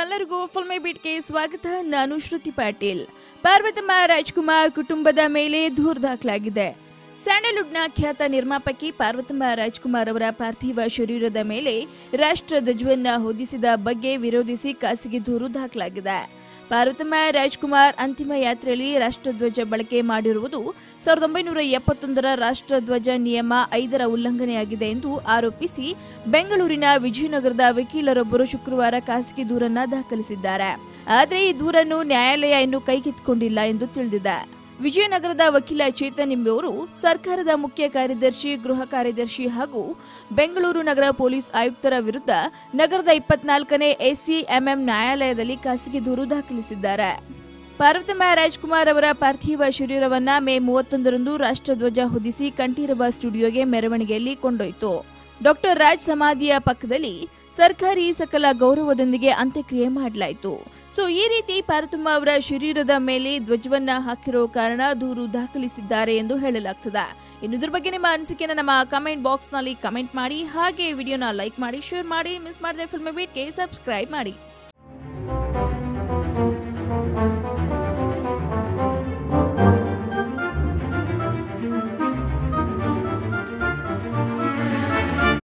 ನಿಮ್ಮೆಲ್ಲರಿಗೂ ಫಿಲ್ಮಿ ಬೀಟ್ಗೆ ಸ್ವಾಗತ. ನಾನು ಶ್ರುತಿ ಪಾಟೀಲ್. ಪಾರ್ವತಮ್ಮ ರಾಜ್ಕುಮಾರ್ ಕುಟುಂಬದ ಮೇಲೆ ದೂರು ದಾಖಲಾಗಿದೆ. ಸ್ಯಾಂಡಲ್ವುಡ್ನ ಖ್ಯಾತ ನಿರ್ಮಾಪಕಿ ಪಾರ್ವತಮ್ಮ ರಾಜ್ಕುಮಾರ್ ಅವರ ಪಾರ್ಥಿವ ಶರೀರದ ಮೇಲೆ ರಾಷ್ಟ್ರ ಧ್ವಜವನ್ನ ಹೊದಿಸಿದ ಬಗ್ಗೆ ವಿರೋಧಿಸಿ ಖಾಸಗಿ ದೂರು ದಾಖಲಾಗಿದೆ. ಪಾರ್ವತಮ್ಮ ರಾಜ್ಕುಮಾರ್ ಅಂತಿಮ ಯಾತ್ರೆಯಲ್ಲಿ ರಾಷ್ಟ್ರಧ್ವಜ ಬಳಕೆ ಮಾಡಿರುವುದು ಸಾವಿರದ ಒಂಬೈನೂರ ಎಪ್ಪತ್ತೊಂದರ ರಾಷ್ಟ್ರಧ್ವಜ ನಿಯಮ ಐದರ ಉಲ್ಲಂಘನೆಯಾಗಿದೆ ಎಂದು ಆರೋಪಿಸಿ ಬೆಂಗಳೂರಿನ ವಿಜಯನಗರದ ವಕೀಲರೊಬ್ಬರು ಶುಕ್ರವಾರ ಖಾಸಗಿ ದೂರನ್ನ ದಾಖಲಿಸಿದ್ದಾರೆ. ಆದರೆ ಈ ದೂರನ್ನು ನ್ಯಾಯಾಲಯ ಇನ್ನೂ ಕೈಗೆತ್ತಿಕೊಂಡಿಲ್ಲ ಎಂದು ತಿಳಿದಿದೆ. ವಿಜಯನಗರದ ವಕೀಲ ಚೇತನ್ ಎಂಬುವರು ಸರ್ಕಾರದ ಮುಖ್ಯ ಕಾರ್ಯದರ್ಶಿ, ಗೃಹ ಕಾರ್ಯದರ್ಶಿ ಹಾಗೂ ಬೆಂಗಳೂರು ನಗರ ಪೊಲೀಸ್ ಆಯುಕ್ತರ ವಿರುದ್ಧ ನಗರದ ಇಪ್ಪತ್ನಾಲ್ಕನೇ ಎಸ್ಸಿಎಂಎಂ ನ್ಯಾಯಾಲಯದಲ್ಲಿ ಖಾಸಗಿ ದೂರು ದಾಖಲಿಸಿದ್ದಾರೆ. ಪಾರ್ವತಮ್ಮ ರಾಜ್ಕುಮಾರ್ ಅವರ ಪಾರ್ಥಿವ ಶರೀರವನ್ನು ಮೇ ಮೂವತ್ತೊಂದರಂದು ರಾಷ್ಟ್ರಧ್ವಜ ಹೊದಿಸಿ, ಕಂಠೀರವ ಸ್ಟುಡಿಯೋಗೆ ಮೆರವಣಿಗೆಯಲ್ಲಿ ಕೊಂಡೊಯ್ತು. ಡಾಕ್ಟರ್ ರಾಜ್ ಸಮಾಧಿಯ ಪಕ್ಕದಲ್ಲಿ ಸರ್ಕಾರಿ ಸಕಲ ಗೌರವದೊಂದಿಗೆ ಅಂತ್ಯಕ್ರಿಯೆ ಮಾಡಲಾಯಿತು. ಸೊ, ಈ ರೀತಿ ಪಾರ್ವತಮ್ಮ ಅವರ ಶರೀರದ ಮೇಲೆ ಧ್ವಜವನ್ನ ಹಾಕಿರೋ ಕಾರಣ ದೂರು ದಾಖಲಿಸಿದ್ದಾರೆ ಎಂದು ಹೇಳಲಾಗ್ತದೆ. ಇನ್ನು ಇದ್ರ ಬಗ್ಗೆ ನಿಮ್ಮ ಅನಿಸಿಕೆನ ನಮ್ಮ ಕಮೆಂಟ್ ಬಾಕ್ಸ್ನಲ್ಲಿ ಕಮೆಂಟ್ ಮಾಡಿ, ಹಾಗೆ ವಿಡಿಯೋನ ಲೈಕ್ ಮಾಡಿ, ಶೇರ್ ಮಾಡಿ, ಮಿಸ್ ಮಾಡದೆ ಫಿಲ್ಮ್ ಬೀಟ್ಗೆ ಸಬ್ಸ್ಕ್ರೈಬ್ ಮಾಡಿ.